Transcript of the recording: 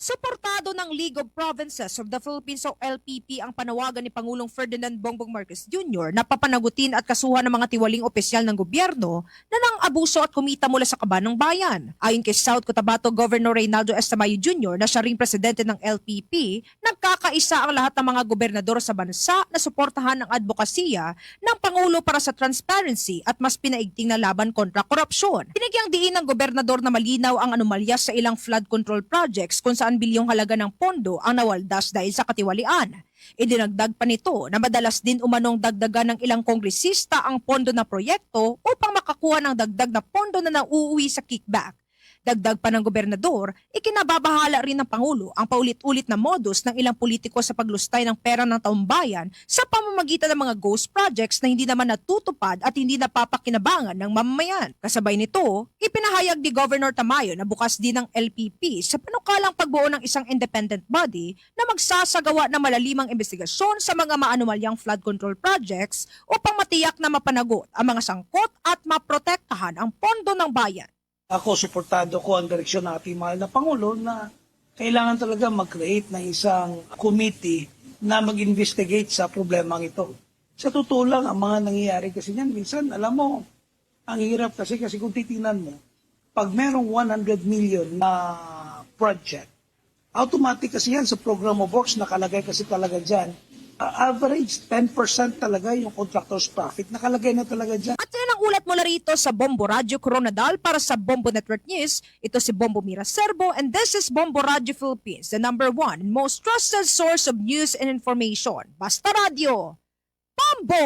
Suportado ng League of Provinces of the Philippines o LPP ang panawagan ni Pangulong Ferdinand Bongbong Marcos Jr. na papanagutin at kasuhan ng mga tiwaling opisyal ng gobyerno na nang abuso at kumita mula sa kaban ng bayan. Ayon kay South Cotabato Governor Reynaldo Estamayo Jr. na siya ring presidente ng LPP, nagkakaisa ang lahat ng mga gobernador sa bansa na suportahan ang advokasya ng Pangulo para sa transparency at mas pinaigting na laban kontra korupsyon. Binigyang diin ng gobernador na malinaw ang anomalya sa ilang flood control projects kung saan bilyong halaga ng pondo ang nawaldas dahil sa katiwalian. Idinagdag pa nito na madalas din umanong dagdagan ng ilang kongresista ang pondo na proyekto upang makakuha ng dagdag na pondo na nauuwi sa kickback. Dagdag pa ng gobernador, ikinababahala rin ng Pangulo ang paulit-ulit na modus ng ilang politiko sa paglustay ng pera ng taumbayan sa pamamagitan ng mga ghost projects na hindi naman natutupad at hindi napapakinabangan ng mamamayan. Kasabay nito, ipinahayag ni Governor Tamayo na bukas din ng LPP sa panukalang pagbuo ng isang independent body na magsasagawa ng malalimang investigasyon sa mga maanumalyang flood control projects upang matiyak na mapanagot ang mga sangkot at maprotektahan ang pondo ng bayan. Ako, suportado ko ang direksyon ng ating mahal na Pangulo na kailangan talaga mag-create ng isang committee na mag-investigate sa problemang ito. Sa totoo lang, ang mga nangyayari kasi niyan, minsan, alam mo, ang hirap kasi, kasi kung titingnan mo, pag merong 100 million na project, automatic kasi yan sa program of works, nakalagay kasi talaga dyan, uh, average 10% talaga yung contractor's profit, nakalagay na talaga dyan. At yan ang ulat mula rito sa Bombo Radio Coronadal para sa Bombo Network News. Ito si Bombo Mira Serbo and this is Bombo Radio Philippines, the number one most trusted source of news and information. Basta Radio. Bombo!